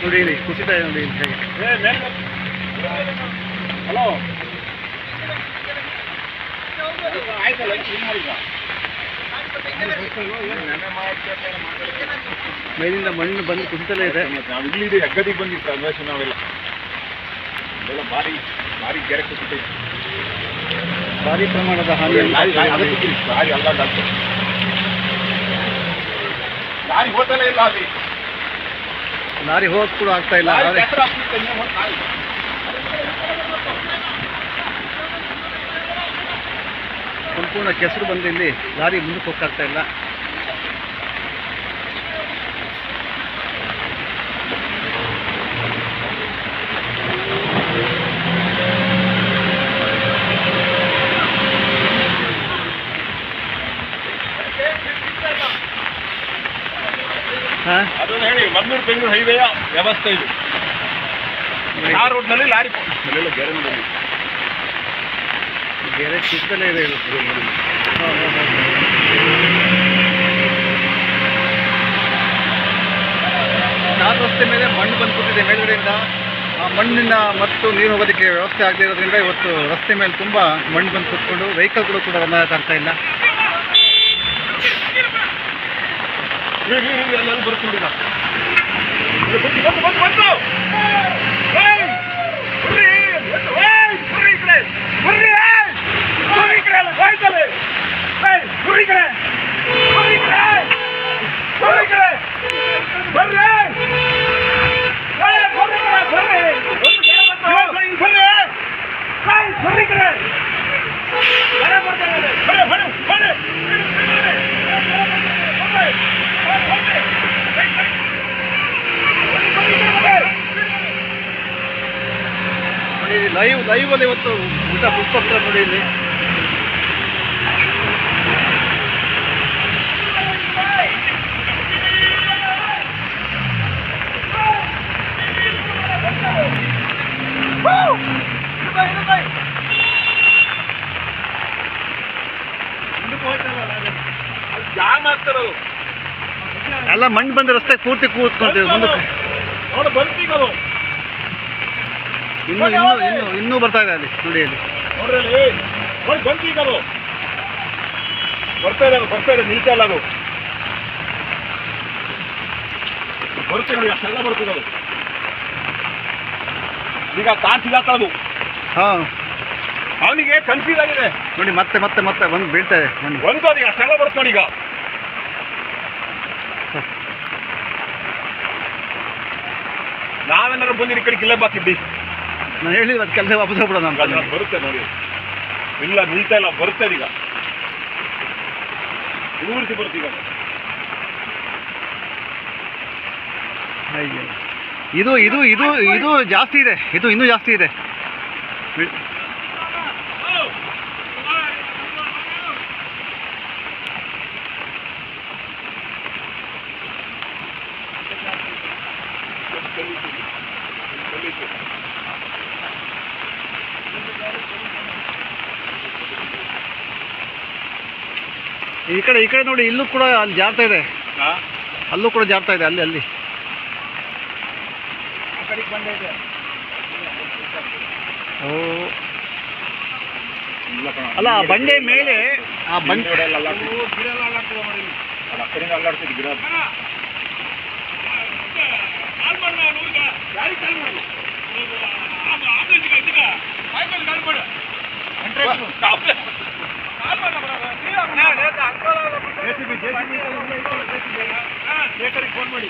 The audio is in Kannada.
ನೋಡಿ ಇಲ್ಲಿ ಕುಸಿತ ಇದೆ ನೋಡಿ ಹೇಗೆ ಹಲೋ. ಆಯ್ತಲ್ಲ ಮೇಲಿಂದ ಮಣ್ಣು ಬಂದು ಕುಸಿತಲೇ ಇದೆ. ಇಲ್ಲಿ ಇಲ್ಲಿದೆ ಹೆಗ್ಗದಿಗೆ ಬಂದಿತ್ತು ಅಂದ್ರೆ ನಾವೆಲ್ಲ ಎಲ್ಲ ಭಾರಿ ಭಾರಿ ಗೆರೆ ಕುಸಿತ ಭಾರಿ ಪ್ರಮಾಣದ ಹಾನಿ ಭಾರಿ ಅಲ್ಲ ಯಾರಿಗೆ ಬಿಡಿ, ಲಾರಿ ಅಲ್ಲಾಡ್ತು ಇಲ್ಲ ಅಲ್ಲಿ. ಲಾರಿ ಹೋಗ್ ಕೂಡ ಆಗ್ತಾ ಇಲ್ಲ. ಸಂಪೂರ್ಣ ಕೆಸರು ಬಂದು ಇಲ್ಲಿ ಲಾರಿ ಮುಂದಕ್ಕೆ ಹೋಗ್ತಾ ಇಲ್ಲ ಅದನ್ನ ಹೇಳಿ ಮಂಗಳೂರು ಬೆಂಗಳೂರು ಹೈವೇಯ ವ್ಯವಸ್ಥೆ ಇದು. ಆ ರೋಡ್ನಲ್ಲಿ ಲಾರಿ ಅಲ್ಲೆಲ್ಲ ಗ್ಯಾರೇಜ್ ಬೇರೆ ಕುಸಿತಲೇ ಇದೆ ನಾಲ್ಕು ರಸ್ತೆ ಮೇಲೆ ಮಣ್ಣು ಬಂದು ಕೂತಿದೆ ಮೇಲ್ಗಡೆಯಿಂದ. ಆ ಮಣ್ಣಿನ ಮತ್ತು ನೀರು ಹೋಗೋದಕ್ಕೆ ವ್ಯವಸ್ಥೆ ಆಗದೆ ಇರೋದ್ರಿಂದ ಇವತ್ತು ರಸ್ತೆ ಮೇಲೆ ತುಂಬ ಮಣ್ಣು ಬಂದು ಕೂತ್ಕೊಂಡು ವೆಹಿಕಲ್ಗಳು ಕೂಡ ಬಂದಾಗ ಕಾಣ್ತಾ ಇಲ್ಲ. ಎಲ್ಲರೂ ಬರ್ತೀನಿ ಈಗ. ಇದು ಬಂತು, ಬಂತು, ಬಂತು, ಬಂತು. ಏಯ್! ಬರ್ರಿ, ಏಯ್, ಬರ್ರಿ ಈ ಕಡೆ. ಬರ್ರಿ, ಏಯ್! ಬರ್ರಿ ಈ ಕಡೆ ಎಲ್ಲ, ಹೋಯ್ತಲ್ಲಿ. ಏಯ್, ಬರ್ರಿ ಈ ಕಡೆ. ಬರ್ರಿ ಈ ಕಡೆ. ಬರ್ರಿ ಈ ಕಡೆ. ಬರ್ರಿ. ಏಯ್, ಬರ್ರಿ ಈ ಕಡೆ, ಬರ್ರಿ. ಒಂದು ಗೆರೆ ಬಂತು. ಬರ್ರಿ, ಬರ್ರಿ. ಏಯ್, ಬರ್ರಿ ಈ ಕಡೆ. ಗೆರೆ ಬರ್ತಾ ಇದೆ. ಬರ್ರಿ, ಬರ್ರಿ, ಬರ್ರಿ. ನೋಡಿ ಲೈವ್ ಲೈವ್ ಅಲ್ಲಿ ಇವತ್ತು ಊಟ ಪುಷ್ಪತ್ರ ನೋಡಿ ಇಲ್ಲಿ. ಜಾಮ್ ಆಗ್ತಾರದು ಎಲ್ಲ ಮಣ್ಣು ಬಂದ ರಸ್ತೆ ಪೂರ್ತಿ ಕೂತ್ಕೊಂತೀವಿ ಮುಂದಕ್ಕೆ. ನೋಡು ಬರ್ತೀವಿ ಇನ್ನೂ ಇನ್ನು ಇನ್ನು ಇನ್ನೂ ಬರ್ತಾ ಇದೆ ಅಲ್ಲಿ ನೋಡಿ ಅಲ್ಲಿ. ನೋಡ್ರಿ ನೋಡಿ ಅದು ಬರ್ತಾ ಇದೆ ಅದು ಬರ್ತಾ ಇದೆ ನಿಲ್ತಾ ಇಲ್ಲ ಅದು. ಬರುತ್ತೆ ನೋಡಿ ಅಷ್ಟೆಲ್ಲ ಬರ್ತದೆ ಅದು. ಈಗ ಸಿಗಾತ ಅದು. ಹಾಂ. ಅವನಿಗೆ ಕನ್ಫ್ಯೂಸ್ ಆಗಿದೆ. ನೋಡಿ ಮತ್ತೆ ಮತ್ತೆ ಮತ್ತೆ ಬಂದು ಬೀಳ್ತಾ ಇದೆ ಒಂದು ಅದು ಈಗ ಅಷ್ಟೆಲ್ಲ ಬರುತ್ತೆ ನೋಡಿ ಈಗ. ನಾವೇನಾದ್ರು ಬಂದಿರಿ ಕಡೆ ಗಿಲ್ಲ ಬಾಕಿದ್ದಿ ನಾನು ಹೇಳಿ ಅದು ಕೆಲಸ ವಾಪಸ್ ಹೋಗ್ಬಿಡೋಣ ನಾನು ಬರುತ್ತೆ ನೋಡಿ. ಇಲ್ಲ ನಿಲ್ತಾ ಇಲ್ಲ ಬರುತ್ತೆ ಈಗ. ಪೂರ್ತಿ ಬರುತ್ತೆ ಈಗ. ಅಯ್ಯೋ. ಇದು ಇದು ಇದು ಇದು ಜಾಸ್ತಿ ಇದೆ. ಇದು ಇನ್ನೂ ಜಾಸ್ತಿ ಇದೆ. ಈ ಕಡೆ ಈ ಕಡೆ ನೋಡಿ ಇಲ್ಲೂ ಕೂಡ ಅಲ್ಲಿ ಜಾರ್ತಾ ಇದೆ? ಅಲ್ಲೂ ಕೂಡ ಜಾರ್ತಾ ಇದೆ ಅಲ್ಲಿ ಅಲ್ಲಿ ಓ. ಅಲ್ಲ ಆ ಬಂಡೆ ಮೇಲೆ ಆ ಬಂಡೆ ಗಿಡ ಶೇಖರಿಗೆ ಫೋನ್ ಮಾಡಿ.